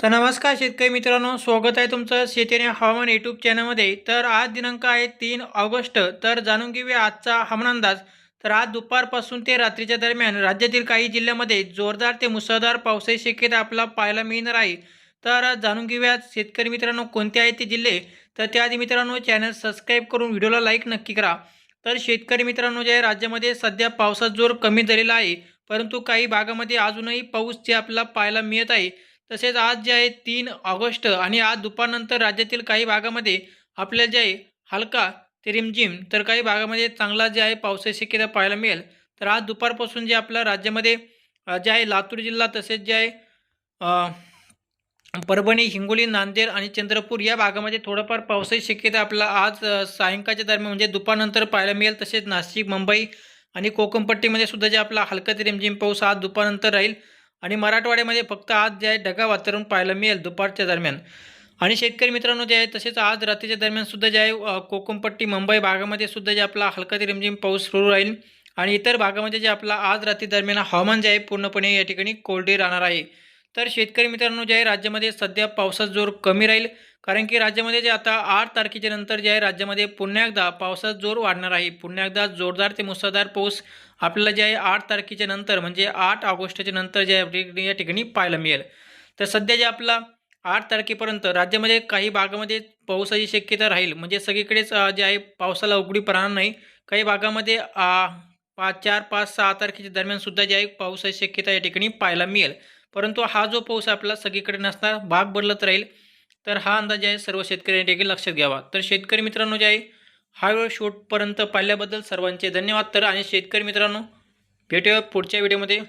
तर नमस्कार शेतकरी मित्रांनो स्वागत आहे तुमचं शेती आणि हवामान यूट्यूब चॅनलमध्ये तर आज दिनांक आहे तीन ऑगस्ट तर जाणून घेऊया आजचा हवामान अंदाज तर आज दुपारपासून ते रात्रीच्या दरम्यान राज्यातील काही जिल्ह्यामध्ये जोरदार ते मुसळधार पावसाची शक्यता आपला पाहायला मिळणार आहे. तर जाणून घेऊया शेतकरी मित्रांनो कोणते आहेत ते जिल्हे? तर त्याआधी मित्रांनो चॅनल सबस्क्राईब करून व्हिडिओला लाईक नक्की करा. तर शेतकरी मित्रांनो जे राज्यामध्ये सध्या पावसाचा जोर कमी झालेला आहे. परंतु काही भागामध्ये अजूनही पाऊस जे आपल्याला पाहायला मिळत आहे. तसेच आज जे आहे तीन ऑगस्ट आणि आज दुपारनंतर राज्यातील काही भागामध्ये आपल्याला जे आहे हलका ते रिमझिम तर काही भागामध्ये चांगला जे आहे पावसाची शक्यता पाहायला मिळेल. तर आज दुपारपासून जे आपल्या राज्यामध्ये जे आहे लातूर जिल्हा तसेच जे आहे परभणी हिंगोली नांदेड आणि चंद्रपूर या भागामध्ये थोडंफार पावसाची शक्यता आपल्याला आज सायंकाळच्या दरम्यान म्हणजे दुपारनंतर पाहायला मिळेल. तसेच नाशिक मुंबई आणि कोकणपट्टीमध्ये सुद्धा जे आपला हलका ते रिमझिम पाऊस आज दुपारनंतर राहील. आणि मराठवाड्यामध्ये फक्त आज जे आहे ढगाळ वातावरण पाहायला मिळेल दुपारच्या दरम्यान. आणि शेतकरी मित्रांनो जे आहे तसेच आज रात्रीच्या दरम्यान सुद्धा जे आहे कोकमपट्टी मुंबई भागामध्ये सुद्धा जे आपला हलका ते रिमझिम पाऊस सुरू राहील. आणि इतर भागामध्ये जे आपला आज रात्री दरम्यान हवामान जे आहे पूर्णपणे या ठिकाणी कोरडे राहणार आहे. तर शेतकरी मित्रांनो जे आहे राज्यामध्ये सध्या पावसाचा जोर कमी राहील. कारण की राज्यामध्ये जे आता आठ तारखेच्या नंतर जे आहे राज्यामध्ये पुन्हा एकदा पावसाचा जोर वाढणार आहे. पुन्हा एकदा जोरदार ते मुसळधार पाऊस आपल्याला जे आहे आठ तारखेच्या नंतर म्हणजे आठ ऑगस्टच्या नंतर जे आहे या ठिकाणी पाहायला मिळेल. तर सध्या जे आपला आठ तारखेपर्यंत राज्यामध्ये काही भागामध्ये पावसाची शक्यता राहील. म्हणजे सगळीकडेच जे आहे पावसाला उघडी पडणार नाही. काही भागामध्ये पाच चार पाच सहा तारखेच्या दरम्यान सुद्धा जे आहे पावसाची शक्यता या ठिकाणी पाहायला मिळेल. परंतु हा जो पाऊस आपला सगळीकडे नसणार भाग बदलत राहील तर हा अंदाज आहे सर्व शेतकऱ्यांनी देखील लक्षात घ्यावा. तर शेतकरी मित्रांनो जे आहे हा वेळ शूटपर्यंत पाहिल्याबद्दल सर्वांचे धन्यवाद. तर आणि शेतकरी मित्रांनो भेटूया पुढच्या व्हिडिओमध्ये.